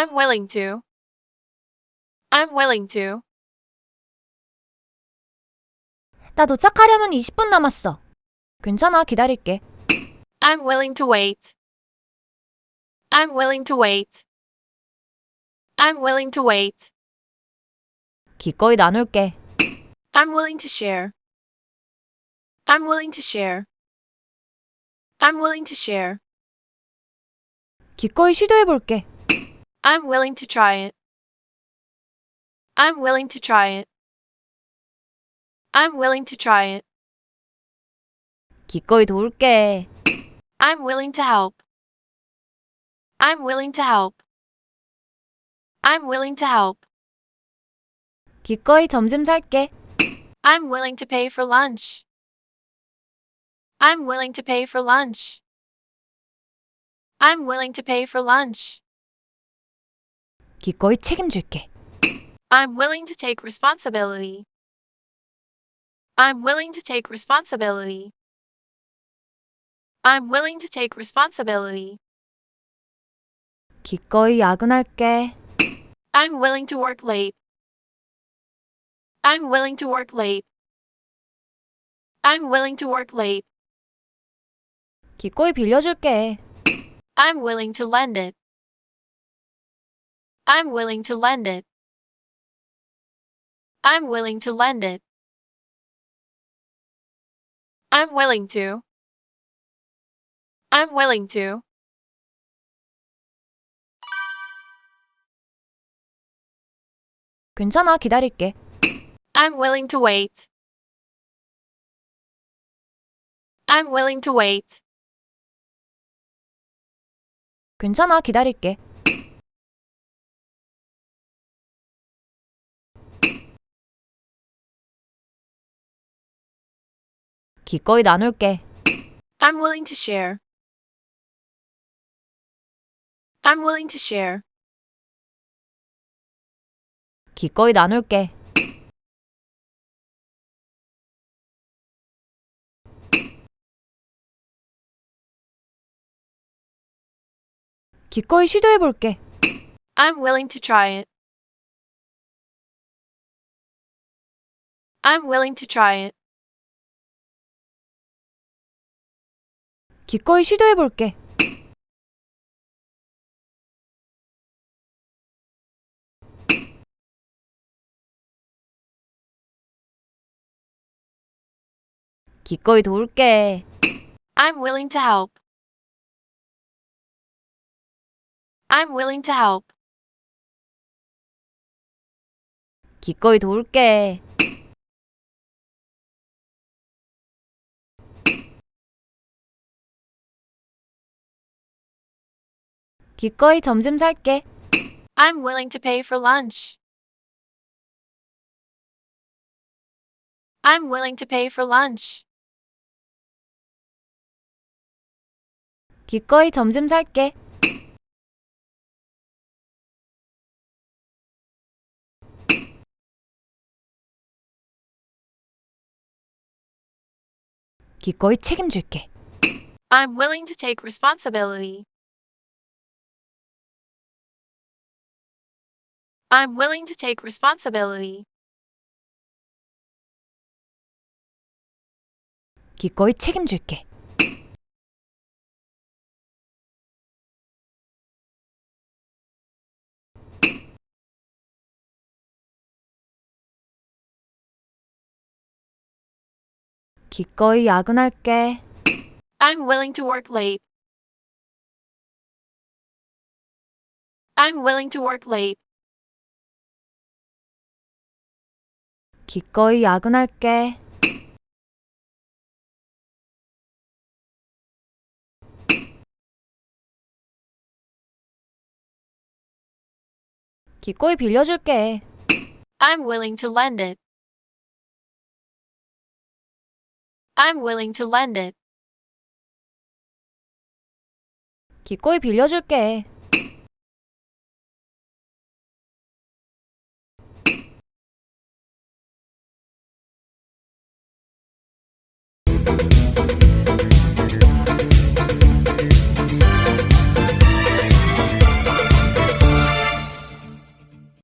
I'm willing to. I'm willing to. 나 도착하려면 20분 남았어. 괜찮아, 기다릴게. I'm willing to wait. I'm willing to wait. I'm willing to wait. 기꺼이 나눌게. I'm willing to share. I'm willing to share. I'm willing to share. 기꺼이 시도해볼게. I'm willing to try it. I'm willing to try it. I'm willing to try it. 기꺼이 도울게. I'm willing to help. I'm willing to help. I'm willing to help. 기꺼이 점심 살게. I'm willing to pay for lunch. I'm willing to pay for lunch. I'm willing to pay for lunch. 기꺼이 책임질게. I'm willing to take responsibility. I'm willing to take responsibility. I'm willing to take responsibility. 기꺼이 야근할게. I'm willing to work late. I'm willing to work late. I'm willing to work late. 기꺼이 빌려줄게. I'm willing to lend it. I'm willing to lend it. I'm willing to lend it. I'm willing to. I'm willing to. 괜찮아, 기다릴게. I'm willing to wait. I'm willing to wait. 괜찮아, 기다릴게. 기꺼이 나눌게. I'm willing to share. I'm willing to share. 기꺼이 나눌게. 기꺼이 시도해볼게. I'm willing to try it. I'm willing to try it. 기꺼이 시도해볼게. 기꺼이 도울게. I'm willing to help. I'm willing to help. 기꺼이 도울게. 기꺼이 점심 살게. I'm willing to pay for lunch. I'm willing to pay for lunch. 기꺼이 점심 살게. 기꺼이 책임질게. I'm willing to take responsibility. I'm willing to take responsibility. 기꺼이 책임질게. 기꺼이 야근할게. I'm willing to work late. I'm willing to work late. 기꺼이 야근할게. 기꺼이 빌려줄게. I'm willing to lend it. I'm willing to lend it. 기꺼이 빌려줄게.